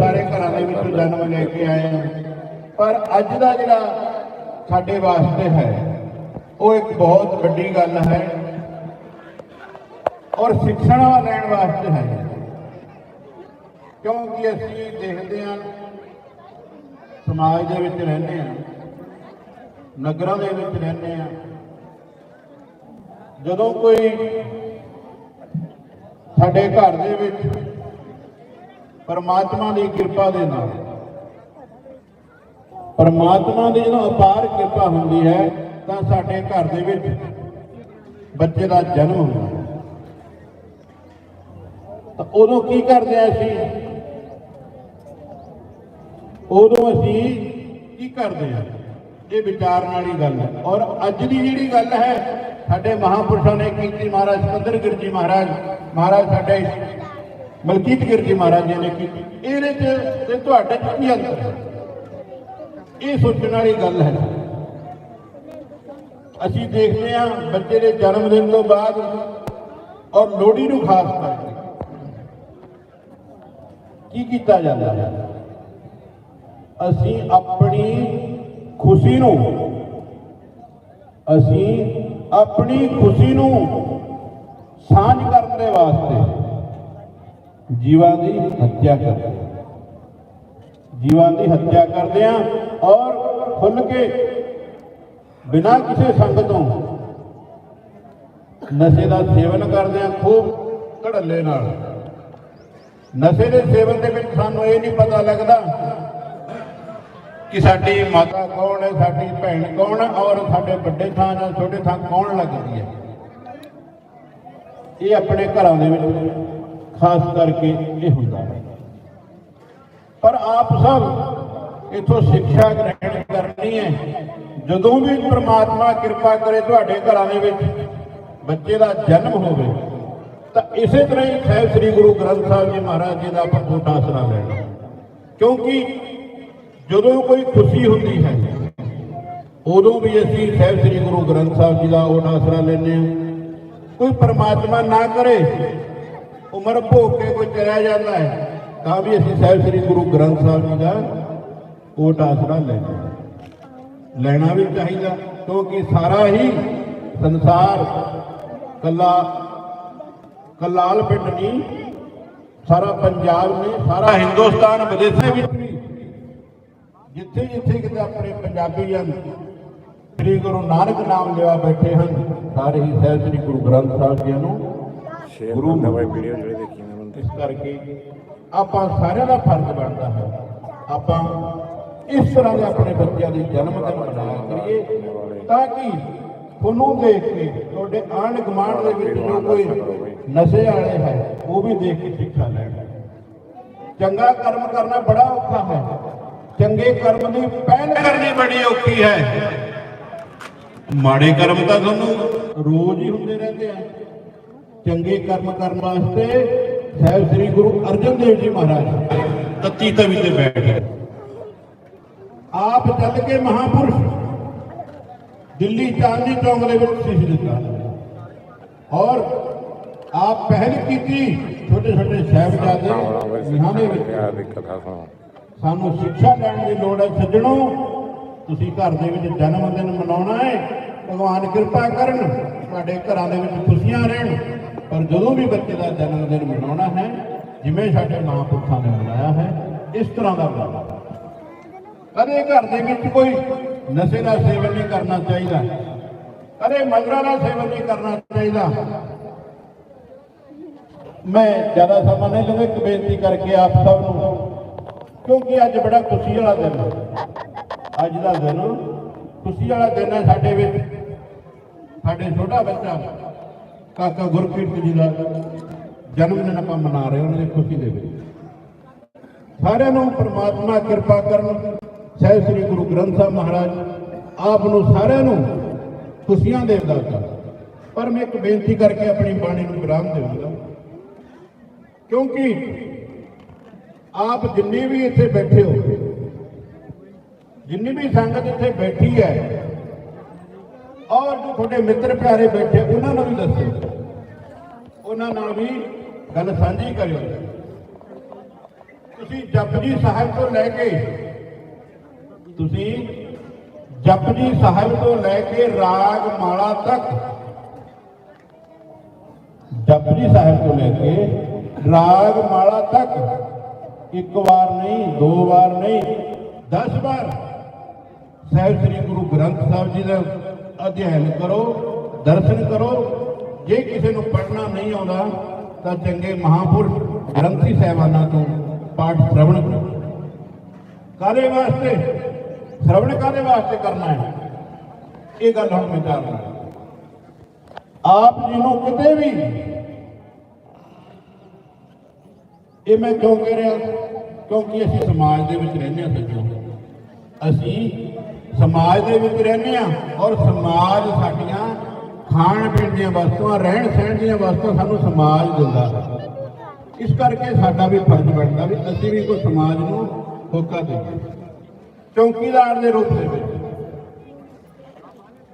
ਸਾਰੇ ਘਰਾਂ ਦੇ ਵਿੱਚ ਜਨਮ ਲੈ ਕੇ ਆਏ ਹਾਂ। ਪਰ ਅੱਜ ਦਾ ਜਿਹੜਾ ਸਾਡੇ ਵਾਸਤੇ ਹੈ, ਉਹ ਇੱਕ ਬਹੁਤ ਵੱਡੀ ਗੱਲ ਹੈ ਔਰ ਸਿੱਖਣਾ ਲੈਣ ਵਾਸਤੇ ਹੈ। ਕਿਉਂਕਿ ਅਸੀਂ ਦੇਖਦੇ ਹਾਂ, ਸਮਾਜ ਦੇ ਵਿੱਚ ਰਹਿੰਦੇ ਹਾਂ, ਨਗਰਾਂ ਦੇ ਵਿੱਚ ਰਹਿੰਦੇ ਹਾਂ। ਜਦੋਂ ਕੋਈ ਸਾਡੇ ਘਰ ਦੇ ਵਿੱਚ ਪਰਮਾਤਮਾ ਦੀ ਕਿਰਪਾ ਦੇ ਨਾਲ। ਪਰਮਾਤਮਾ ਦੀ ਜਦੋਂ ਅਪਾਰ ਕਿਰਪਾ ਹੁੰਦੀ ਹੈ, ਤਾਂ ਸਾਡੇ ਘਰ ਦੇ ਵਿੱਚ ਬੱਚੇ ਦਾ ਜਨਮ ਹੁੰਦਾ ਤਾਂ ਉਦੋਂ ਕੀ ਕਰਦੇ ਆ ਅਸੀਂ? ਉਦੋਂ ਅਸੀਂ ਕੀ ਕਰਦੇ ਆ? ਇਹ ਵਿਚਾਰਨ ਵਾਲੀ ਗੱਲ ਹੈ। ਔਰ ਅੱਜ ਦੀ ਜਿਹੜੀ ਗੱਲ ਹੈ, ਸਾਡੇ ਮਹਾਪੁਰਸ਼ਾਂ ਨੇ ਕੀਤੀ ਮਹਾਰਾਜ ਸਿਕੰਦਰ ਗਿਰਜੀ ਮਹਾਰਾਜ ਮਹਾਰਾਜ ਸਾਡੇ ਮਲਕੀਤ ਗਿਰਜੀ ਮਹਾਰਾਜ ਜੀ ਨੇ ਕੀਤੀ। ਇਹਦੇ ਚ ਤੇ ਤੁਹਾਡੇ ਚ ਕੀ ਅੰਤਰ ਹੈ? ਇਹ ਸੋਚਣ ਵਾਲੀ ਗੱਲ ਹੈ ਅਸੀਂ ਦੇਖਦੇ ਹਾਂ ਬੱਚੇ ਦੇ ਜਨਮ ਦਿਨ ਤੋਂ ਬਾਅਦ ਔਰ ਲੋਹੜੀ ਨੂੰ ਖਾਸ ਕਰਕੇ ਕੀ ਕੀਤਾ ਜਾਂਦਾ ਹੈ? ਅਸੀਂ ਆਪਣੀ ਖੁਸ਼ੀ ਨੂੰ, ਅਸੀਂ ਆਪਣੀ ਖੁਸ਼ੀ ਨੂੰ ਸਾਂਝ ਕਰਨ ਦੇ ਵਾਸਤੇ ਜੀਵਾਂ ਦੀ ਹੱਤਿਆ ਕਰਦੇ ਹਾਂ। ਜੀਵਾਂ ਦੀ ਹੱਤਿਆ ਕਰਦੇ ਆ ਔਰ ਖੁੱਲ ਕੇ ਬਿਨਾਂ ਕਿਸੇ ਸੰਗ ਤੋਂ ਨਸ਼ੇ ਦਾ ਸੇਵਨ ਕਰਦੇ ਆ ਖੂਬ ਘੜੱਲੇ ਨਾਲ ਨਸ਼ੇ ਦੇ ਸੇਵਨ ਦੇ ਵਿੱਚ ਸਾਨੂੰ ਇਹ ਨਹੀਂ ਪਤਾ ਲੱਗਦਾ ਕਿ ਸਾਡੀ ਮਾਤਾ ਕੌਣ ਹੈ, ਸਾਡੀ ਭੈਣ ਕੌਣ ਹੈ ਔਰ ਸਾਡੇ ਵੱਡੇ ਥਾਂ ਜਾਂ ਛੋਟੇ ਥਾਂ ਕੌਣ ਲੱਗਦੀ ਹੈ ਇਹ ਆਪਣੇ ਘਰਾਂ ਦੇ ਵਿੱਚ ਖਾਸ ਕਰਕੇ ਇਹ ਹੁੰਦਾ ਹੈ। ਪਰ ਆਪ ਸਭ ਇਥੋਂ ਸਿੱਖਿਆ ਗ੍ਰਹਿਣ ਕਰਨੀ ਹੈ। ਜਦੋਂ ਵੀ ਪ੍ਰਮਾਤਮਾ ਕਿਰਪਾ ਕਰੇ ਤੁਹਾਡੇ ਘਰਾਂ ਦੇ ਵਿੱਚ ਬੱਚੇ ਦਾ ਜਨਮ ਹੋਵੇ, ਤਾਂ ਇਸੇ ਤਰ੍ਹਾਂ ਹੀ ਸਾਹਿਬ ਸ੍ਰੀ ਗੁਰੂ ਗ੍ਰੰਥ ਸਾਹਿਬ ਜੀ ਮਹਾਰਾਜ ਜੀ ਦਾ ਆਪਾਂ ਕੋਟ ਆਸਰਾ ਲੈਣਾ। ਕਿਉਂਕਿ ਜਦੋਂ ਕੋਈ ਖੁਸ਼ੀ ਹੁੰਦੀ ਹੈ, ਉਦੋਂ ਵੀ ਅਸੀਂ ਸਾਹਿਬ ਸ੍ਰੀ ਗੁਰੂ ਗ੍ਰੰਥ ਸਾਹਿਬ ਜੀ ਦਾ ਓਟ ਆਸਰਾ ਲੈਂਦੇ ਹਾਂ। ਕੋਈ ਪਰਮਾਤਮਾ ਨਾ ਕਰੇ ਉਮਰ ਭੋਗ ਕੇ ਕੋਈ ਚਲਾ ਜਾਂਦਾ ਹੈ, ਤਾਂ ਵੀ ਅਸੀਂ ਸਾਹਿਬ ਸ੍ਰੀ ਗੁਰੂ ਗ੍ਰੰਥ ਸਾਹਿਬ ਜੀ ਦਾ ਕੋਟ ਆਸਰਾ ਲੈਂਦੇ ਲੈਣਾ ਵੀ ਚਾਹੀਦਾ, ਕਿਉਂਕਿ ਸਾਰਾ ਹੀ ਸੰਸਾਰ ਕੱਲਾ, ਕਲਾਲ ਪਿੰਡ ਨਹੀਂ, ਸਾਰਾ ਪੰਜਾਬ ਨੇ ਸਾਰਾ ਹਿੰਦੁਸਤਾਨ ਵਿਦੇਸ਼ਾਂ ਵਿੱਚ ਵੀ। ਜਿੱਥੇ ਜਿੱਥੇ ਕਿਤੇ ਆਪਣੇ ਪੰਜਾਬੀ ਹਨ ਸ੍ਰੀ ਗੁਰੂ ਨਾਨਕ ਨਾਮ ਲਿਆ ਬੈਠੇ ਹਨ, ਸਾਰੇ ਹੀ ਸਾਹਿਬ ਸ੍ਰੀ ਗੁਰੂ ਗ੍ਰੰਥ ਸਾਹਿਬ ਜੀ ਨੂੰ ਸ਼ੇਅਰ ਕਰਦਾ ਬਾਈ ਵੀਡੀਓ ਜਿਹੜੇ ਦੇਖੀ ਨੇ ਬੰਦੇ। ਇਸ ਕਰਕੇ ਆਪਾਂ ਸਾਰਿਆਂ ਦਾ ਫਰਜ਼ ਬਣਦਾ ਹੈ। ਆਪਾਂ ਇਸ ਤਰ੍ਹਾਂ ਦੇ ਆਪਣੇ ਬੱਚਿਆਂ ਦੇ ਜਨਮ ਦਿਨ ਮਨਾਇਆ ਕਰੀਏ ਤਾਂ ਕਿ ਤੁਹਾਨੂੰ ਦੇਖ ਕੇ ਤੁਹਾਡੇ ਆਂਢ ਗੁਆਂਢ ਦੇ ਵਿੱਚ ਜੋ ਕੋਈ ਨਸ਼ੇ ਵਾਲੇ ਹੈ, ਉਹ ਵੀ ਦੇਖ ਕੇ ਸਿੱਖਿਆ ਲੈਣ। ਚੰਗਾ ਕਰਮ ਕਰਨਾ ਬੜਾ ਔਖਾ ਹੈ। ਚੰਗੇ ਕਰਮ ਦੀ ਪਹਿਲ ਕਰਨੀ ਬੜੀ ਔਖੀ ਹੈ। ਮਾੜੇ ਕਰਮ ਤਾਂ ਤੁਹਾਨੂੰ ਰੋਜ਼ ਹੀ ਹੁੰਦੇ ਰਹਿੰਦੇ ਆ। ਚੰਗੇ ਕਰਮ ਕਰਨ ਵਾਸਤੇ ਸਾਹਿਬ ਸ੍ਰੀ ਗੁਰੂ ਅਰਜਨ ਦੇਵ ਜੀ ਮਹਾਰਾਜ। ਤਤੀ ਤਵੀ ਤੇ ਬੈਠ ਗਏ। ਆਪ ਚੱਲ ਕੇ ਮਹਾਪੁਰਸ਼ ਦਿੱਲੀ ਚਾਂਦੀ ਚੌਂਕ ਦੇ ਵਿੱਚ ਸਿੱਖ ਦਿੱਤਾ। ਔਰ ਆਪ ਪਹਿਲ ਕੀਤੀ ਛੋਟੇ ਛੋਟੇ ਸਾਹਿਬਜ਼ਾਦੇ ਵਿੱਚ। ਦਿੱਕਤ ਆ ਸੁਣੋ ਸਾਨੂੰ ਸਿੱਖਿਆ ਲੈਣ ਦੀ ਲੋੜ ਹੈ ਸੱਜਣੋ ਤੁਸੀਂ ਘਰ ਦੇ ਵਿੱਚ ਜਨਮ ਦਿਨ ਮਨਾਉਣਾ ਹੈ। ਭਗਵਾਨ ਕਿਰਪਾ ਕਰਨ ਤੁਹਾਡੇ ਘਰਾਂ ਦੇ ਵਿੱਚ ਖੁਸ਼ੀਆਂ ਰਹਿਣ। ਪਰ ਜਦੋਂ ਵੀ ਬੱਚੇ ਦਾ ਜਨਮ ਦਿਨ ਮਨਾਉਣਾ ਹੈ, ਜਿਵੇਂ ਸਾਡੇ ਮਹਾਂਪੁਰਖਾਂ ਨੇ ਮਨਾਇਆ ਹੈ, ਇਸ ਤਰ੍ਹਾਂ ਦਾ ਮਨਾਓ ਕਦੇ ਘਰ ਦੇ ਵਿੱਚ ਕੋਈ ਨਸ਼ੇ ਦਾ ਸੇਵਨ ਨਹੀਂ ਕਰਨਾ ਚਾਹੀਦਾ। ਕਦੇ ਮਦਰਾ ਦਾ ਸੇਵਨ ਨਹੀਂ ਕਰਨਾ ਚਾਹੀਦਾ। ਮੈਂ ਜ਼ਿਆਦਾ ਸਮਾਂ ਨਹੀਂ ਲਵਾਂ ਇੱਕ ਬੇਨਤੀ ਕਰਕੇ ਆਪ ਸਭ ਨੂੰ, ਕਿਉਂਕਿ ਅੱਜ ਬੜਾ ਖੁਸ਼ੀ ਵਾਲਾ ਦਿਨ ਹੈ। ਅੱਜ ਦਾ ਦਿਨ ਖੁਸ਼ੀ ਵਾਲਾ ਦਿਨ ਹੈ ਸਾਡੇ ਵਿੱਚ। ਸਾਡੇ ਛੋਟਾ ਬੱਚਾ ਕਾਕਾ ਗੁਰਕੀਰਤ ਜੀ ਦਾ ਜਨਮ ਦਿਨ ਆਪਾਂ ਮਨਾ ਰਹੇ ਉਹਨਾਂ ਦੀ ਖੁਸ਼ੀ ਦੇ ਵਿੱਚ। ਸਾਰਿਆਂ ਨੂੰ ਪ੍ਰਮਾਤਮਾ ਕਿਰਪਾ ਕਰਨ ਸਹਿਬ ਸ੍ਰੀ ਗੁਰੂ ਗ੍ਰੰਥ ਸਾਹਿਬ ਮਹਾਰਾਜ, ਆਪ ਨੂੰ ਸਾਰਿਆਂ ਨੂੰ ਖੁਸ਼ੀਆਂ ਦੇ ਦਾਤਾ ਪਰ ਮੈਂ ਇੱਕ ਬੇਨਤੀ ਕਰਕੇ ਆਪਣੀ ਬਾਣੀ ਨੂੰ ਵਿਰਾਮ ਦੇਵਾਂਗਾ। ਕਿਉਂਕਿ ਆਪ ਜਿੰਨੇ ਵੀ ਇੱਥੇ ਬੈਠੇ ਹੋ, ਜਿੰਨੀ ਵੀ ਸੰਗਤ ਇੱਥੇ ਬੈਠੀ ਹੈ ਔਰ ਜੋ ਤੁਹਾਡੇ ਮਿੱਤਰ ਪਿਆਰੇ ਬੈਠੇ, ਉਹਨਾਂ ਨੂੰ ਵੀ ਦੱਸੋ। ਉਹਨਾਂ ਨਾਲ ਵੀ ਗੱਲ ਸਾਂਝੀ ਕਰਿਓ। ਤੁਸੀਂ ਜਪਜੀ ਸਾਹਿਬ ਤੋਂ ਲੈ ਕੇ, ਤੁਸੀਂ ਜਪਜੀ ਸਾਹਿਬ ਤੋਂ ਲੈ ਕੇ ਰਾਗ ਮਾਲਾ ਤੱਕ, ਜਪਜੀ ਸਾਹਿਬ ਤੋਂ ਲੈ ਕੇ ਰਾਗ ਮਾਲਾ ਤੱਕ, ਇੱਕ ਵਾਰ ਨਹੀਂ, ਦੋ ਵਾਰ ਨਹੀਂ 10 ਵਾਰ, ਸਾਹਿਬ ਸ੍ਰੀ ਗੁਰੂ ਗ੍ਰੰਥ ਸਾਹਿਬ ਜੀ ਦਾ ਅਧਿਐਨ ਕਰੋ, ਦਰਸ਼ਨ ਕਰੋ। ਜੇ ਕਿਸੇ ਨੂੰ ਪੜ੍ਹਨਾ ਨਹੀਂ ਆਉਂਦਾ, ਤਾਂ ਚੰਗੇ ਮਹਾਪੁਰਖ ਗ੍ਰੰਥੀ ਸਾਹਿਬਾਨਾਂ ਤੋਂ ਪਾਠ ਸ਼੍ਰਵਣ ਕਰੋ। ਕਾਦੇ ਵਾਸਤੇ? ਸ਼੍ਰਵਣ ਕਾਦੇ ਵਾਸਤੇ ਕਰਨਾ ਹੈ? ਇਹ ਗੱਲ ਹੁਣ ਵਿਚਾਰਨਾ ਆਪ ਜੀ ਨੂੰ ਕਿਤੇ ਵੀ ਇਹ ਮੈਂ ਕਿਉਂ ਕਹਿ ਰਿਹਾ? ਕਿਉਂਕਿ ਅਸੀਂ ਸਮਾਜ ਦੇ ਵਿੱਚ ਰਹਿੰਦੇ ਹਾਂ ਸੱਜਣੋ। ਅਸੀਂ ਸਮਾਜ ਦੇ ਵਿੱਚ ਰਹਿੰਦੇ ਹਾਂ ਔਰ ਸਮਾਜ ਸਾਡੀਆਂ ਖਾਣ ਪੀਣ ਦੀਆਂ ਵਸਤੂਆਂ, ਰਹਿਣ ਸਹਿਣ ਦੀਆਂ ਵਸਤੂਆਂ ਸਾਨੂੰ ਸਮਾਜ ਦਿੰਦਾ ਹੈ। ਇਸ ਕਰਕੇ ਸਾਡਾ ਵੀ ਫਰਜ਼ ਬਣਦਾ ਵੀ ਅਸੀਂ ਵੀ ਕੋਈ ਸਮਾਜ ਨੂੰ ਹੋਕਾ ਦੇਈਏ ਚੌਕੀਦਾਰ ਦੇ ਰੂਪ ਦੇ ਵਿੱਚ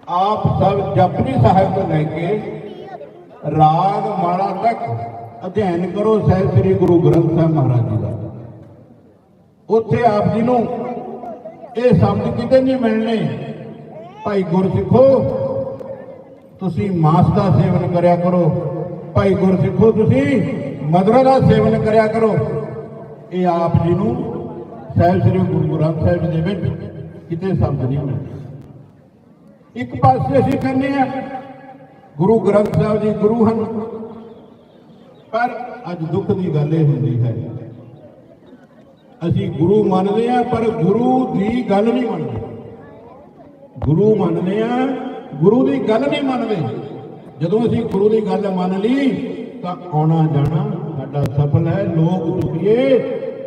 ਆਪ ਸਭ ਜਪਨੀ ਸਾਹਿਬ ਤੋਂ ਲੈ ਕੇ ਰਾਗ ਮਾਲਾ ਤੱਕ ਅਧਿਐਨ ਕਰੋ ਸਾਹਿਬ ਸ੍ਰੀ ਗੁਰੂ ਗ੍ਰੰਥ ਸਾਹਿਬ ਮਹਾਰਾਜ ਜੀ ਦਾ ਉੱਥੇ ਆਪ ਜੀ ਨੂੰ ਇਹ ਸ਼ਬਦ ਕਿਤੇ ਨਹੀਂ ਮਿਲਣੇ। ਭਾਈ ਗੁਰਸਿੱਖੋ, ਤੁਸੀਂ ਮਾਸ ਦਾ ਸੇਵਨ ਕਰਿਆ ਕਰੋ। ਭਾਈ ਗੁਰਸਿੱਖੋ, ਤੁਸੀਂ ਮਦਰਾ ਦਾ ਸੇਵਨ ਕਰਿਆ ਕਰੋ। ਇਹ ਆਪ ਜੀ ਨੂੰ ਸਾਹਿਬ ਸ੍ਰੀ ਗੁਰੂ ਗ੍ਰੰਥ ਸਾਹਿਬ ਦੇ ਵਿੱਚ ਕਿਤੇ ਸ਼ਬਦ ਨਹੀਂ ਮਿਲਦੇ ਇੱਕ ਪਾਸੇ ਅਸੀਂ ਕਹਿੰਦੇ ਆ ਗੁਰੂ ਗ੍ਰੰਥ ਸਾਹਿਬ ਜੀ ਗੁਰੂ ਹਨ। ਪਰ ਅੱਜ ਦੁੱਖ ਦੀ ਗੱਲ ਇਹ ਹੁੰਦੀ ਹੈ ਅਸੀਂ ਗੁਰੂ ਮੰਨਦੇ ਆ ਪਰ ਗੁਰੂ ਦੀ ਗੱਲ ਨਹੀਂ ਮੰਨਦੇ। ਗੁਰੂ ਮੰਨਦੇ ਆ ਗੁਰੂ ਦੀ ਗੱਲ ਨਹੀਂ ਮੰਨਦੇ। ਜਦੋਂ ਅਸੀਂ ਗੁਰੂ ਦੀ ਗੱਲ ਮੰਨ ਲਈ, ਤਾਂ ਆਉਣਾ ਜਾਣਾ ਸਾਡਾ ਸਫਲ ਹੈ, ਲੋਕ ਦੁਖੀਏ,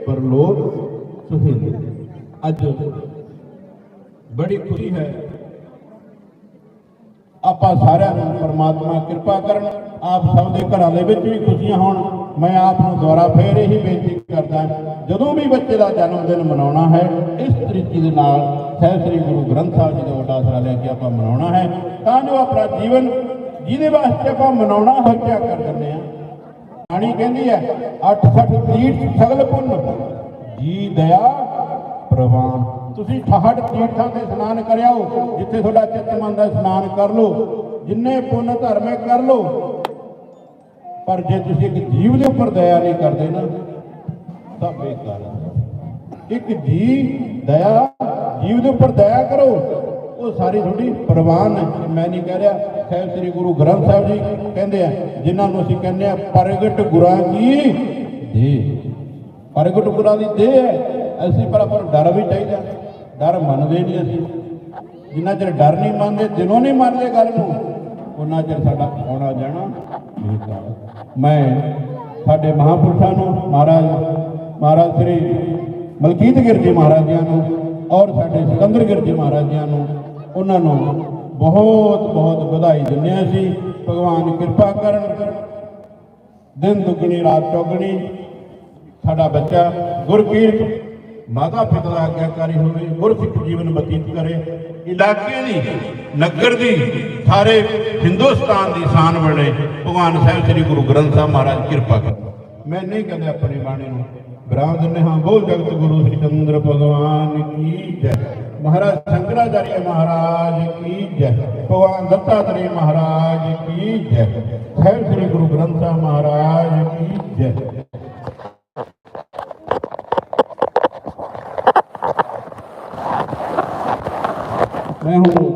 ਪਰ ਲੋਕ ਸੁਖੀ ਅੱਜ ਬੜੀ ਖੁਸ਼ੀ ਹੈ ਆਪਾਂ ਸਾਰਿਆਂ ਨੂੰ ਪਰਮਾਤਮਾ ਕਿਰਪਾ ਕਰਨ, ਆਪ ਸਭ ਦੇ ਘਰਾਂ ਦੇ ਵਿੱਚ ਵੀ ਖੁਸ਼ੀਆਂ ਹੋਣ। ਮੈਂ ਆਪ ਨੂੰ ਦੁਆਰਾ ਫੇਰ ਇਹੀ ਬੇਨਤੀ ਕਰਦਾ ਜਦੋਂ ਵੀ ਬੱਚੇ ਦਾ ਜਨਮ ਦਿਨ ਮਨਾਉਣਾ ਹੈ, ਇਸ ਤਰੀਕੇ ਦੇ ਨਾਲ ਸਹਿ ਸ੍ਰੀ ਗੁਰੂ ਗ੍ਰੰਥ ਸਾਹਿਬ ਜੀ ਦਾ ਵੱਡਾ ਆਸਰਾ ਲੈ ਕੇ ਆਪਾਂ ਮਨਾਉਣਾ ਹੈ। ਤਾਂ ਜੋ ਆਪਣਾ ਜੀਵਨ ਜਿਹਦੇ ਵਾਸਤੇ ਆਪਾਂ ਮਨਾਉਣਾ ਹੱਤਿਆ ਕਰ ਦਿੰਦੇ ਆ ਬਾਣੀ ਕਹਿੰਦੀ ਹੈ 68 ਤੀਰਥ ਸਗਲ ਪੁੰਨ, ਜੀ ਦਇਆ ਪ੍ਰਵਾਨ। ਤੁਸੀਂ 68 ਤੀਰਥਾਂ ਤੇ ਇਸ਼ਨਾਨ ਕਰਿਆਓ, ਜਿੱਥੇ ਤੁਹਾਡਾ ਚਿੱਤ ਮਨ ਦਾ ਇਸ਼ਨਾਨ ਕਰ ਲਓ। ਜਿੰਨੇ ਪੁੰਨ ਧਰਮੇ ਕਰ ਲਓ। ਪਰ ਜੇ ਤੁਸੀਂ ਇੱਕ ਜੀਵ ਦੇ ਉੱਪਰ ਦਇਆ ਨਹੀਂ ਕਰਦੇ ਨਾ, ਤਾਂ ਬੇਕਾਰ ਹੈ। ਇੱਕ ਜੀ ਦਇਆ, ਜੀਵ ਦੇ ਉੱਪਰ ਦਇਆ ਕਰੋ, ਉਹ ਸਾਰੀ ਤੁਹਾਡੀ ਪ੍ਰਵਾਨ ਹੈ। ਮੈਂ ਨਹੀਂ ਕਹਿ ਰਿਹਾ ਸਾਹਿਬ ਸ੍ਰੀ ਗੁਰੂ ਗ੍ਰੰਥ ਸਾਹਿਬ ਜੀ ਕਹਿੰਦੇ ਆ, ਜਿਨ੍ਹਾਂ ਨੂੰ ਅਸੀਂ ਕਹਿੰਦੇ ਆ, ਪ੍ਰਗਟ ਗੁਰਾਂ ਕੀ ਦੇ। ਪ੍ਰਗਟ ਗੁਰਾਂ ਦੀ ਦੇ ਹੈ। ਅਸੀਂ ਪਰ ਆਪਾਂ ਡਰ ਵੀ ਚਾਹੀਦਾ। ਡਰ ਮੰਨਦੇ ਨਹੀਂ ਅਸੀਂ। ਜਿੰਨਾ ਚਿਰ ਡਰ ਨਹੀਂ ਮੰਨਦੇ ਦਿਨੋਂ ਨਹੀਂ ਮੰਨਦੇ ਗੱਲ ਨੂੰ, ਉਹਨਾਂ ਚਿਰ ਸਾਡਾ ਆਉਣਾ ਜਾਣਾ ਮੈਂ ਸਾਡੇ ਮਹਾਪੁਰਸ਼ਾਂ ਨੂੰ, ਮਹਾਰਾਜ ਮਹਾਰਾਜ ਸ੍ਰੀ ਮਲਕੀਤ ਗਿਰ ਜੀ ਮਹਾਰਾਜ ਜੀਆਂ ਨੂੰ ਔਰ ਸਾਡੇ ਸਿਕੰਦਰ ਗਿਰ ਜੀ ਮਹਾਰਾਜ ਜੀਆਂ ਨੂੰ, ਉਹਨਾਂ ਨੂੰ ਬਹੁਤ ਬਹੁਤ ਵਧਾਈ ਦਿੰਦੇ ਹਾਂ ਅਸੀਂ। ਭਗਵਾਨ ਕਿਰਪਾ ਕਰਨ। ਦਿਨ ਦੁੱਗਣੀ, ਰਾਤ ਚੌਗਣੀ। ਸਾਡਾ ਬੱਚਾ ਗੁਰਕੀਰਤ ਮਾਤਾ ਪਿਤਾ ਦਾ ਆਗਿਆਕਾਰੀ ਹੋਵੇ ਗੁਰਸਿੱਖ ਜੀਵਨ ਬਤੀਤ ਕਰੇ। ਇਲਾਕੇ ਦੀ, ਨਗਰ ਦੀ, ਸਾਰੇ ਹਿੰਦੁਸਤਾਨ ਦੀ ਸ਼ਾਨ ਬਣੇ। ਭਗਵਾਨ ਸਾਹਿਬ ਸ੍ਰੀ ਗੁਰੂ ਗ੍ਰੰਥ ਸਾਹਿਬ ਮਹਾਰਾਜ ਕਿਰਪਾ ਕਰ। ਮੈਂ ਨਹੀਂ ਕਹਿੰਦੇ ਆਪਣੀ ਬਾਣੀ ਨੂੰ ਵਿਰਾਮ ਦਿੰਦੇ ਹਾਂ। ਬੋਲ ਜਗਤ ਗੁਰੂ ਸ੍ਰੀ ਚੰਦਰ ਭਗਵਾਨ ਕੀ ਜੈ। ਮਹਾਰਾਜ ਸ਼ੰਕਰਾਚਾਰਿਆ ਮਹਾਰਾਜ ਕੀ ਜੈ। ਭਗਵਾਨ ਦੱਤਾਤਰੇय ਮਹਾਰਾਜ ਕੀ ਜੈ। ਸਾਹਿਬ ਸ੍ਰੀ ਗੁਰੂ ਗ੍ਰੰਥ ਸਾਹਿਬ ਮਹਾਰਾਜ ਕੀ ਜੈ। ਮੈਂ